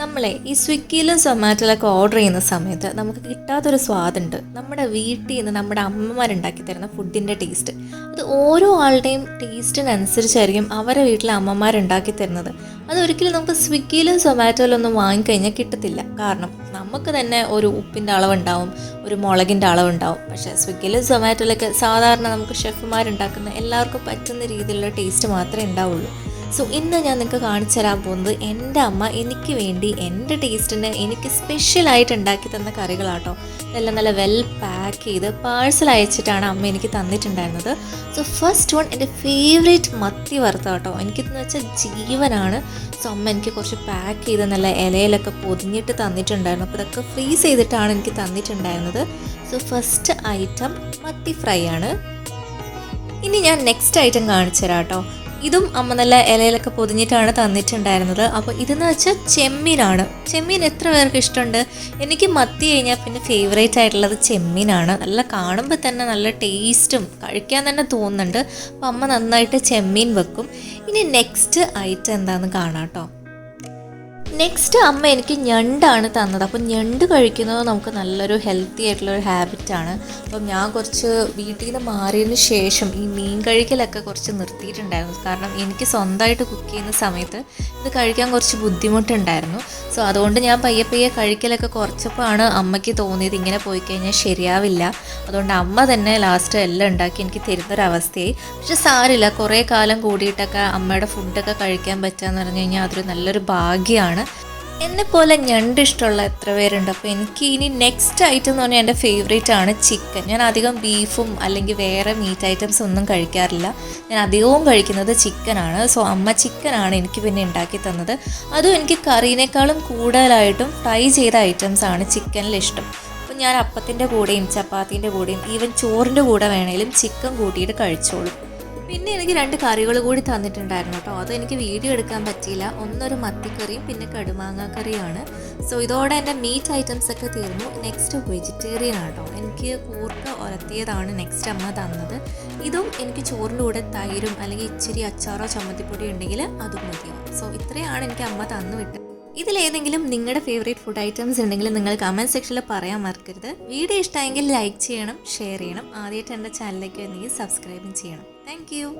നമ്മളെ ഈ സ്വിഗ്ഗിയിലും സൊമാറ്റോയിലൊക്കെ ഓർഡർ ചെയ്യുന്ന സമയത്ത് നമുക്ക് കിട്ടാത്തൊരു സ്വാദുണ്ട്. നമ്മുടെ വീട്ടിൽ നിന്ന് നമ്മുടെ അമ്മമാരുണ്ടാക്കി തരുന്ന ഫുഡിന്റെ ടേസ്റ്റ് അത് ഓരോ ആളുടെയും ടേസ്റ്റിനനുസരിച്ചായിരിക്കും അവരെ വീട്ടിലെ അമ്മമാരുണ്ടാക്കി തരുന്നത്. അതൊരിക്കലും നമുക്ക് സ്വിഗ്ഗിയിലും സൊമാറ്റോയിലും ഒന്നും വാങ്ങിക്കഴിഞ്ഞാൽ കിട്ടത്തില്ല. കാരണം നമുക്ക് തന്നെ ഒരു ഉപ്പിന്റെ അളവുണ്ടാവും ഒരു മുളകിന്റെ അളവുണ്ടാവും. പക്ഷേ സ്വിഗ്ഗിയിലും സൊമാറ്റോയിലൊക്കെ സാധാരണ നമുക്ക് ഷെഫുമാരുണ്ടാക്കുന്ന എല്ലാവർക്കും പറ്റുന്ന രീതിയിലുള്ള ടേസ്റ്റ് മാത്രമേ ഉണ്ടാവുള്ളൂ. സോ ഇന്ന് ഞാൻ നിങ്ങൾക്ക് കാണിച്ചു തരാൻ പോകുന്നത് എന്റെ അമ്മ എനിക്ക് വേണ്ടി എന്റെ ടേസ്റ്റിന് എനിക്ക് സ്പെഷ്യലായിട്ട് ഉണ്ടാക്കി തന്ന കറികളാട്ടോ. ഇതെല്ലാം നല്ല വെൽ പാക്ക് ചെയ്ത് പാഴ്സൽ അയച്ചിട്ടാണ് അമ്മ എനിക്ക് തന്നിട്ടുണ്ടായിരുന്നത്. സോ ഫസ്റ്റ് വൺ എന്റെ ഫേവറേറ്റ് മത്തി വറുത്ത കേട്ടോ എനിക്കിതെന്ന് വെച്ചാൽ ജീവനാണ്. സോ അമ്മ എനിക്ക് കുറച്ച് പാക്ക് ചെയ്ത് നല്ല ഇലയിലൊക്കെ പൊതിഞ്ഞിട്ട് തന്നിട്ടുണ്ടായിരുന്നു. അപ്പോൾ ഇതൊക്കെ ഫ്രീസ് ചെയ്തിട്ടാണ് എനിക്ക് തന്നിട്ടുണ്ടായിരുന്നത്. സോ ഫസ്റ്റ് ഐറ്റം മത്തി ഫ്രൈ ആണ്. ഇനി ഞാൻ നെക്സ്റ്റ് ഐറ്റം കാണിച്ചു തരാം കേട്ടോ ഇതും അമ്മ നല്ല ഇലയിലൊക്കെ പൊതിഞ്ഞിട്ടാണ് തന്നിട്ടുണ്ടായിരുന്നത്. അപ്പോൾ ഇതെന്ന് വെച്ചാൽ ചെമ്മീനാണ്. ചെമ്മീൻ എത്ര പേർക്ക് ഇഷ്ടമുണ്ട്? എനിക്ക് മത്തി കഴിഞ്ഞാൽ പിന്നെ ഫേവറേറ്റ് ആയിട്ടുള്ളത് ചെമ്മീനാണ്. നല്ല കാണുമ്പോൾ തന്നെ നല്ല ടേസ്റ്റും കഴിക്കാൻ തന്നെ തോന്നുന്നുണ്ട്. അപ്പോൾ അമ്മ നന്നായിട്ട് ചെമ്മീൻ വെക്കും. ഇനി നെക്സ്റ്റ് ഐറ്റം എന്താണെന്ന് കാണാം കേട്ടോ. നെക്സ്റ്റ് അമ്മ എനിക്ക് ഞണ്ടാണ് തന്നത്. അപ്പം ഞണ്ട് കഴിക്കുന്നത് നമുക്ക് നല്ലൊരു ഹെൽത്തി ആയിട്ടുള്ള ഒരു ഹാബിറ്റാണ് അപ്പം ഞാൻ കുറച്ച് വീട്ടിൽ നിന്ന് മാറിയതിന് ശേഷം ഈ മീൻ കഴിക്കലൊക്കെ കുറച്ച് നിർത്തിയിട്ടുണ്ടായിരുന്നു. കാരണം എനിക്ക് സ്വന്തമായിട്ട് കുക്ക് ചെയ്യുന്ന സമയത്ത് ഇത് കഴിക്കാൻ കുറച്ച് ബുദ്ധിമുട്ടുണ്ടായിരുന്നു. സോ അതുകൊണ്ട് ഞാൻ പയ്യെ പയ്യെ കഴിക്കലൊക്കെ കുറച്ചപ്പോൾ ആണ് അമ്മയ്ക്ക് തോന്നിയത് ഇങ്ങനെ പോയി കഴിഞ്ഞാൽ ശരിയാവില്ല. അതുകൊണ്ട് അമ്മ തന്നെ ലാസ്റ്റ് എല്ലാം ഉണ്ടാക്കി എനിക്ക് തരുന്നൊരവസ്ഥയായി. പക്ഷെ സാരില്ല കുറേ കാലം കൂടിയിട്ടൊക്കെ അമ്മയുടെ ഫുഡൊക്കെ കഴിക്കാൻ പറ്റുക എന്ന് പറഞ്ഞു കഴിഞ്ഞാൽ അതൊരു നല്ലൊരു ഭാഗ്യമാണ്. എന്നെ പോലെ ഞണ്ട് ഇഷ്ടമുള്ള എത്ര പേരുണ്ട്? അപ്പോൾ എനിക്ക് ഇനി നെക്സ്റ്റ് ഐറ്റം എന്ന് പറഞ്ഞാൽ എന്റെ ഫേവറേറ്റ് ആണ് ചിക്കൻ ഞാൻ അധികം ബീഫും അല്ലെങ്കിൽ വേറെ മീറ്റ് ഐറ്റംസ് ഒന്നും കഴിക്കാറില്ല. ഞാൻ അധികവും കഴിക്കുന്നത് ചിക്കനാണ് സോ അമ്മ ചിക്കനാണ് എനിക്ക് പിന്നെ ഉണ്ടാക്കി തന്നത്. അതും എനിക്ക് കറീനേക്കാളും കൂടുതലായിട്ടും ഫ്രൈ ചെയ്ത ഐറ്റംസ് ആണ് ചിക്കനിൽ ഇഷ്ടം. അപ്പോൾ ഞാൻ അപ്പത്തിന്റെ കൂടെയും ചപ്പാത്തിന്റെ കൂടെയും ഈവൻ ചോറിന്റെ കൂടെ വേണേലും ചിക്കൻ കൂട്ടിയിട്ട് കഴിച്ചോളും. പിന്നെ എനിക്ക് രണ്ട് കറികൾ കൂടി തന്നിട്ടുണ്ടായിരുന്നു കേട്ടോ. അത് എനിക്ക് വീഡിയോ എടുക്കാൻ പറ്റിയില്ല. ഒന്നൊരു മത്തിക്കറിയും പിന്നെ കടുമാങ്ങ കറിയാണ് സോ ഇതോടെ എന്റെ മീറ്റ് ഐറ്റംസ് ഒക്കെ തീർന്നു. നെക്സ്റ്റ് വെജിറ്റേറിയൻ ആട്ടോ എനിക്ക് കൂർക്ക ഉരത്തിയതാണ് നെക്സ്റ്റ് അമ്മ തന്നത്. ഇതും എനിക്ക് ചോറിന്റെ കൂടെ തൈരും അല്ലെങ്കിൽ ഇച്ചിരി അച്ചാറോ ചമ്മന്തിപ്പൊടി ഉണ്ടെങ്കിൽ അതും മതിയാവും. സോ ഇത്രയാണ് എനിക്ക് അമ്മ തന്നു വിട്ടത്. ഇതിലേതെങ്കിലും നിങ്ങളുടെ ഫേവറേറ്റ് ഫുഡ് ഐറ്റംസ് ഉണ്ടെങ്കിൽ നിങ്ങൾ കമന്റ് സെക്ഷനിൽ പറയാൻ മറക്കരുത്. വീഡിയോ ഇഷ്ടമായെങ്കിൽ ലൈക്ക് ചെയ്യണം ഷെയർ ചെയ്യണം. ആദ്യമായിട്ട് എന്റെ ചാനലിലേക്ക് വന്നെങ്കിൽ സബ്സ്ക്രൈബും ചെയ്യണം. Thank you.